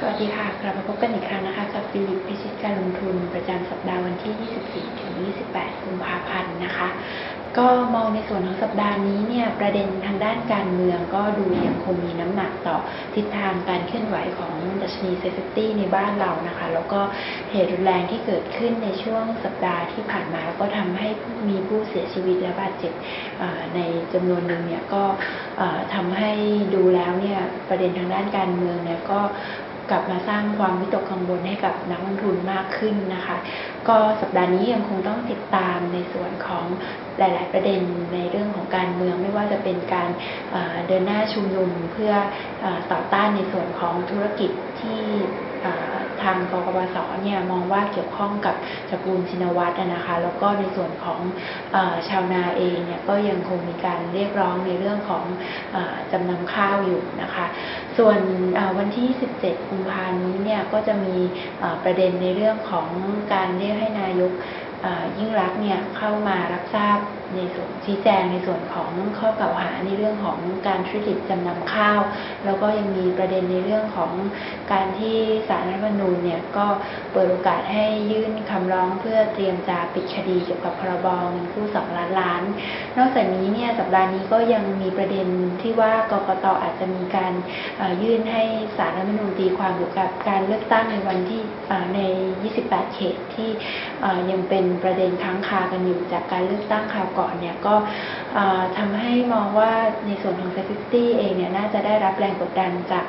สวัสดีค่ะ กลับมาพบกันอีกครั้งนะคะกับฟิลิปพิชิตการลงทุนประจำสัปดาห์วันที่ 24 ถึง 28 กุมภาพันธ์นะคะ ก็มองในส่วนของสัปดาห์นี้เนี่ยประเด็นทางด้านการเมืองก็ดูยังคงมีน้ำหนักต่อทิศทางการเคลื่อนไหวของดัชนีเซฟตี้ในบ้านเรานะคะ แล้วก็เหตุรุนแรงที่เกิดขึ้นในช่วงสัปดาห์ที่ผ่านมาแล้วก็ทำให้มีผู้เสียชีวิตและบาดเจ็บในจำนวนหนึ่งเนี่ยก็อ่าทำให้ดูแล้วเนี่ยประเด็นทางด้านการเมืองเนี่ยก็ กลับมาสร้างความวิตกกังวลให้กับนักลงทุนมากขึ้นนะคะ ก็สัปดาห์นี้ยังคงต้องติดตามในส่วนของหลาย ๆ ประเด็นในเรื่องของการเมืองไม่ว่าจะเป็นการเดินหน้าชุมนุมเพื่ออต่อต้านในส่วนของธุรกิจที่ ทางกกปสเนี่ยมองว่าเกี่ยวข้องกับตระกูลชินวัตรนะคะ แล้วก็ในส่วนของอชาวนาเองเนี่ยก็ยังคงมีการเรียกร้องในเรื่องของอจำนำข้าวอยู่นะคะ ส่วนวันที่ 17 กุมภาพันธ์นี้เนี่ยก็จะมีประเด็นในเรื่องของการเรียกให้นายกยิ่งรักเนี่ยเข้ามารับทราบในส่วนชี้แจงในส่วนของข้อกล่าวหาในเรื่องของการทุจริตจำนำข้าว แล้วก็ยังมีประเด็นในเรื่องของการที่ศาลรัฐธรรมนูญเนี่ยก็เปิดโอกาสให้ยื่นคำร้องเพื่อเตรียมจะปิดคดีเกี่ยวกับพรบเงินกู้สองล้านล้าน นอกจากนี้เนี่ยสัปดาห์นี้ก็ยังมีประเด็นที่ว่ากกตอาจจะมีการยื่นให้สารรัฐธรรมนูญตีความเกี่ยวกับการเลือกตั้งในวันที่เอ่อใน 28 เขตที่ยังเป็นประเด็นค้างคากันอยู่จากการเลือกตั้งคราวก่อนเนี่ยก็เอ่อทำให้มองว่าในส่วนของ s ซ f i t y เองเนี่ยน่าจะได้รับแรงกดดันจาก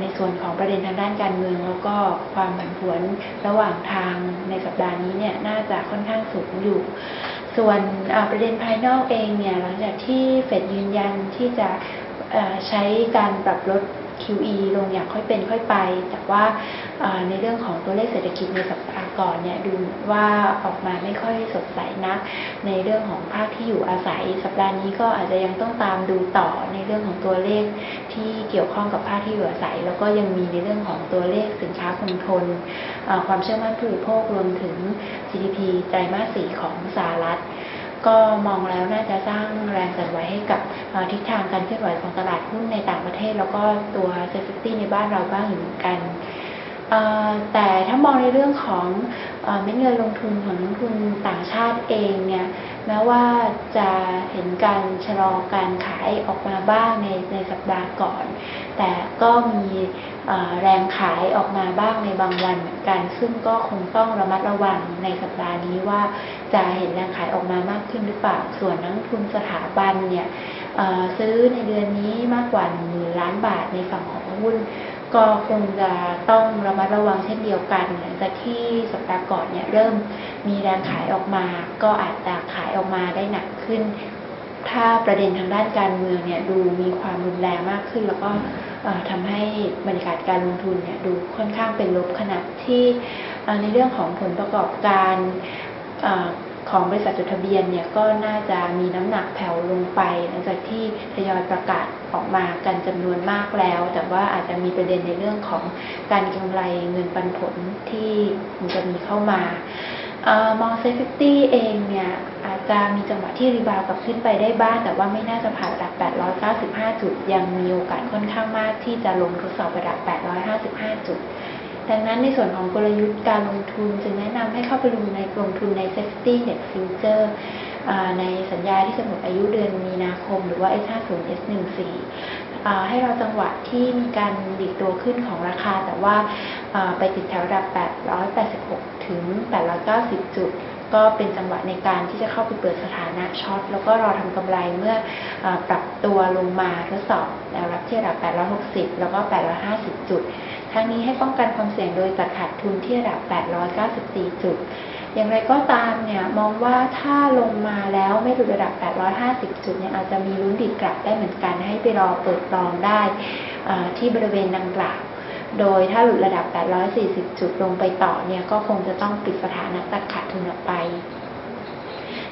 ในส่วนของประเด็นทางด้านการเมือง แล้วก็ความผันผวนระหว่างทางในสัปดาห์นี้เนี่ยน่าจะค่อนข้างสูงอยู่ ส่วนประเด็นภายนอกเองเนี่ยหลังจากที่เฟดยืนยันที่จะใช้การปรับลด QE ลงอย่างค่อยเป็นค่อยไป แต่ว่าในเรื่องของตัวเลขเศรษฐกิจในสัปดาห์ ก่อนเนี่ยดูว่าออกมาไม่ค่อยสดใสนัก ในเรื่องของภาคที่อยู่อาศัย สัปดาห์นี้ก็อาจจะยังต้องตามดูต่อในเรื่องของตัวเลขที่เกี่ยวข้องกับภาคที่อยู่อาศัย แล้วก็ยังมีในเรื่องของตัวเลขสินค้าคงทน ความเชื่อมั่นผู้บริโภครวมถึง GDP ไตรมาสสี่ของสหรัฐก็มองแล้วน่าจะสร้างแรงสั่นไหวให้กับทิศทางการเคลื่อนไหวของตลาดหุ้นในต่างประเทศ แล้วก็ตัวเซฟตี้ในบ้านเราบ้างอยู่เหมือนกัน แต่ถ้ามองในเรื่องของเม็ดเงินลงทุนของนักลงทุนต่างชาติเองเนี่ยแม้ว่าจะเห็นการชะลอการขายออกมาบ้างในในสัปดาห์ก่อน แต่ก็มีแรงขายออกมาบ้างในบางวันเหมือนกัน ซึ่งก็คงต้องระมัดระวังในสัปดาห์นี้ว่าจะเห็นแรงขายออกมามากขึ้นหรือเปล่า ส่วนนักลงทุนสถาบันเนี่ยซื้อในเดือนนี้มากกว่า1 0,000ล้านบาทในฝั่งของหุ้น ก็คงจะต้องระมัดระวังเช่นเดียวกัน หลังจากที่สัปดาห์ก่อนเนี่ยเริ่มมีแรงขายออกมา ก็อาจจะขายออกมาได้หนักขึ้น ถ้าประเด็นทางด้านการเมืองเนี่ยดูมีความรุนแรงมากขึ้น แล้วก็เอ่อทำให้บรรยากาศการลงทุนเนี่ยดูค่อนข้างเป็นลบขณะที่ในเรื่องของผลประกอบการ ของบริษัทจดทะเบียนเนี่ยก็น่าจะมีน้ำหนักแผ่วลงไป หลังจากที่ทยอยประกาศออกมากันจำนวนมากแล้ว แต่ว่าอาจจะมีประเด็นในเรื่องของการกำไรเงินปันผลที่มันจะมีเข้ามาออมองเซฟตี้เองเนี่ยอาจจะมีจังหวะที่รีบาวกลับขึ้นไปได้บ้าง แต่ว่าไม่น่าจะผ่านระดับ 895 จุด ยังมีโอกาสค่อนข้างมากที่จะลงทดสอบระดับ 855 จุด ดังนั้นในส่วนของกลยุทธ์การลงทุนจึงแนะนำให้เข้าไปลงในลงทุนใน Safety Net Future อ่าในสัญญาที่จะหมดอายุเดือนมีนาคม หรือว่า S50 S14 ให้เราจังหวะที่มีการดีดตัวขึ้นของราคา แต่ว่าไปติดแถวระดับ 886 ถึง 890 จุด ก็เป็นจังหวะในการที่จะเข้าไปเปิดสถานะช็อต แล้วก็รอทำกำไรเมื่ออปรับตัวลงมาทดสอบแนวรับที่ระดับ 860 แล้วก็ 850 จุด ทั้งนี้ให้ป้องกันความเสี่ยงโดยตัดขาดทุนที่ระดับ 894 จุด อย่างไรก็ตามเนี่ยมองว่าถ้าลงมาแล้วไม่หลุดระดับ 850 จุดเนี่ยอาจจะมีลุ้นดิดกลับได้เหมือนกันให้ไปรอเปิดลองได้ที่บริเวณดังกล่าวโดยถ้าหลุดระดับ 840 จุดลงไปต่อเนี่ย ก็คงจะต้องปิดสถานะตัดขาดทุนออกไป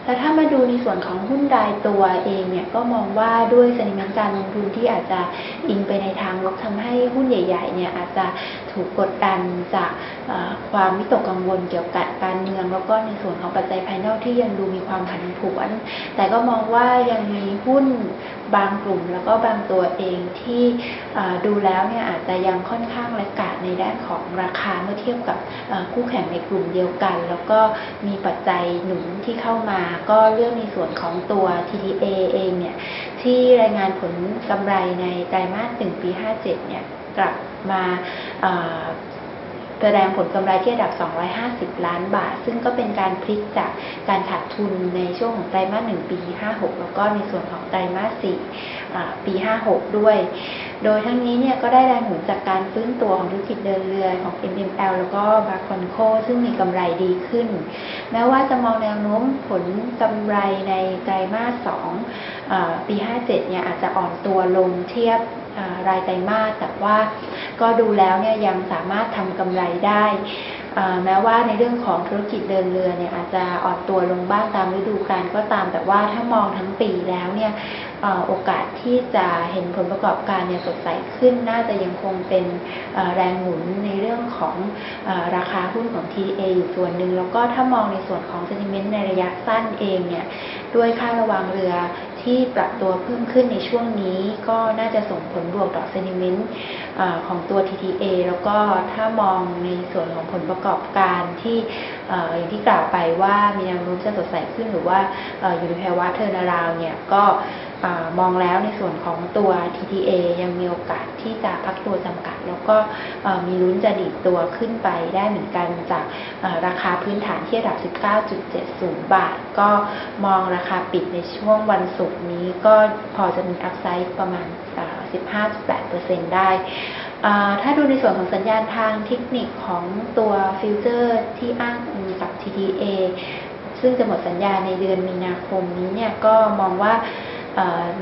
แล้วถ้ามาดูในส่วนของหุ้นรายตัวเองเนี่ยก็มองว่าด้วยสนิมการลงทุนที่อาจจะอิงไปในทางลบทำให้หุ้นใหญ่ๆเนี่ยอาจจะ ถูกกดดันจากความวิตกกังวลเกี่ยวกับการเมืองแล้วก็ในส่วนของปัจจัยภายนอกที่ยังดูมีความผันผวน แต่ก็มองว่ายังมีหุ้นบางกลุ่มแล้วก็บางตัวเองที่ดูแล้วเนี่ยอาจจะยังค่อนข้างแลกาดในด้านของราคาเมื่อเทียบกับคู่แข่งในกลุ่มเดียวกัน แล้วก็มีปัจจัยหนุนที่เข้ามา ก็เรื่องในส่วนของตัว TTA เองเนี่ยที่รายงานผลกำไรในไตรมาส1ปี 57 เนี่ย กลับมาแสดงผลกำไรที่ระดับ 250 ล้านบาท ซึ่งก็เป็นการพลิกจากการขาดทุนในช่วงของไตรมาส 1 ปี 56 แล้วก็ในส่วนของไตรมาส 4 ปี 56 ด้วย โดยทั้งนี้เนี่ยก็ได้แรงหนุนจากการฟื้นตัวของธุรกิจเดินเรือของ MML แล้วก็บาคอนโคซึ่งมีกำไรดีขึ้น แม้ว่าจะมองแนวโน้มผลกำไรในไตรมาส 2 ปี 57 เนี่ยอาจจะอ่อนตัวลงเทียบ รายไตรมาสแต่ว่าก็ดูแล้วเนี่ยยังสามารถทำกำไรได้แม้ว่าในเรื่องของธุรกิจเดินเรือเนี่ยอาจจะอ่อนตัวลงบ้างตามฤดูกาลก็ตาม แต่ว่าถ้ามองทั้งปีแล้วเนี่ย โอกาสที่จะเห็นผลประกอบการเนี่ยสดใสขึ้น น่าจะยังคงเป็นแรงหนุนในเรื่องของอราคาหุ้นของ TDA อยู่ส่วนหนึ่ง แล้วก็ถ้ามองในส่วนของ sentiment ในระยะสั้นเองเนี่ยด้วยค่าระวางเรือที่ปรับตัวเพิ่มขึ้นในช่วงนี้ก็น่าจะส่งผลบวกต่อ sentiment อของตัว TTA แล้วก็ถ้ามองในส่วนของผลประกอบการที่ออย่างที่กล่าวไปว่ามีแนวโน้มจะสดใสขึ้นหรือว่าออยู่ในภาวะเทอร์นาราวเนี่ยก็ อมองแล้วในส่วนของตัว TTA ยังมีโอกาสที่จะพักตัวจำกัด แล้วก็มีลุ้นจะดีดตัวขึ้นไปได้เหมือนกันจากราคาพื้นฐานที่ระดับ 19.70 บาท ก็มองราคาปิดในช่วงวันศุกร์นี้ก็พอจะมีอัพไซด์ประมาณ 15.8%ได้ถ้าดูในส่วนของสัญญาณทางเทคนิคของตัวฟิวเจอร์ที่อ้างอิงกับ TTA ซึ่งจะหมดสัญญาในเดือนมีนาคมนี้เนี่ยก็มองว่า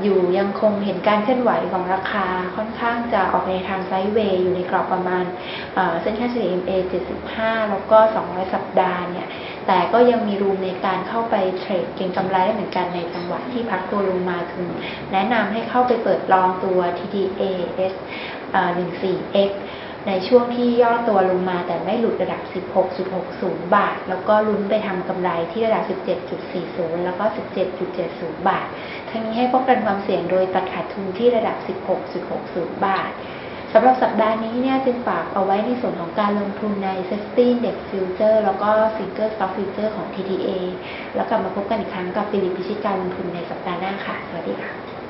อยู่ยังคงเห็นการเคลื่อนไหวของราคาค่อนข้างจะออกในทางไซด์เวย์อยู่ในกรอบประมาณเส้นค่าเฉลี่ย MA 75 แล้วก็ 200 สัปดาห์เนี่ย แต่ก็ยังมีรูมในการเข้าไปเทรดเก็งกำไรได้เหมือนกันในจังหวะที่พักตัวลงมาถึง แนะนำให้เข้าไปเปิดลองตัว TDA S14X ในช่วงที่ย่อตัวลงมาแต่ไม่หลุดระดับ 16.60 บาท แล้วก็ลุ้นไปทำกำไรที่ระดับ 17.40 แล้วก็ 17.70 บาท ทั้งนี้ให้ป้องกันความเสี่ยงโดยตัดขาดทุนที่ระดับ 16.60 บาทสำหรับสัปดาห์นี้เนี่ยจึงฝากเอาไว้ในส่วนของการลงทุนใน Safety Index Future แล้วก็ Single Stock Future ของ TTA แล้วกลับมาพบกันอีกครั้งกับฟิลิปพิชิตการลงทุนในสัปดาห์หน้าค่ะ สวัสดีค่ะ